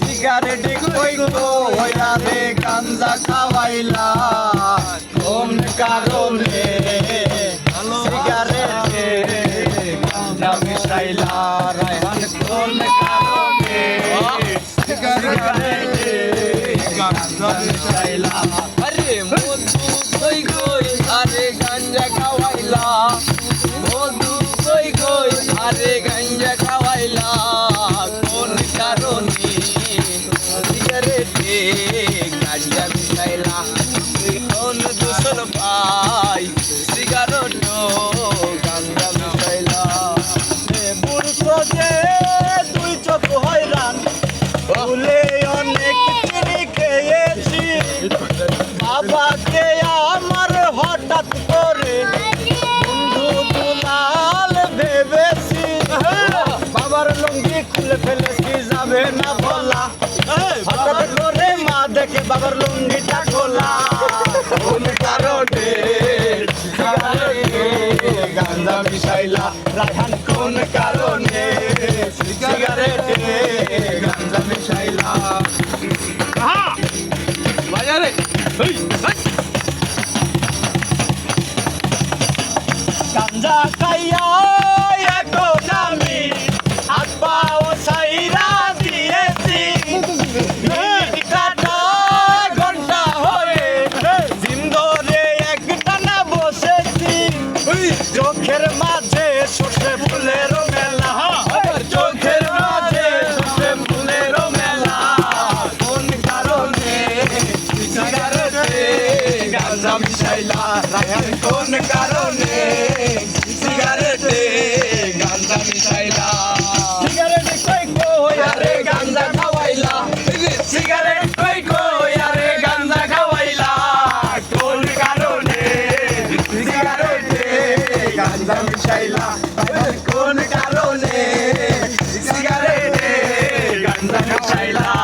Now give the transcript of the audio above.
Cigarette কইতো হইয়া রে গাঞ্জা খাওয়াইলা। কোন কারণে সিগারেটে গাঞ্জা মিশাইলা গাঞ্জা মিশাইলা কোন দূষণ পাই গাঞ্জা তুই চোখ অনেক খেয়েছি। বাবাকে আমার হঠাৎ করে ভেবেছি বাবার খুলে ফেলেছি, যাবে না বলা। গাঁজা মিশাইলা রাখান কোন কারণে? সিগারেটে গাঁজা মিশাইলা। বাজারে! গাঁজা খাইয়া চোখের মাঝে সর্ষে ফুলের মেলা। চোখের মাঝে সর্ষে ফুলের মেলা। কোন কারণে? সিগারেটে গাঁজা মিশাইলা কোন কারণে? সিগারেটে গাঁজা মিশাইলা কোন কারণে? সিগারেটে গান্দা খাইলা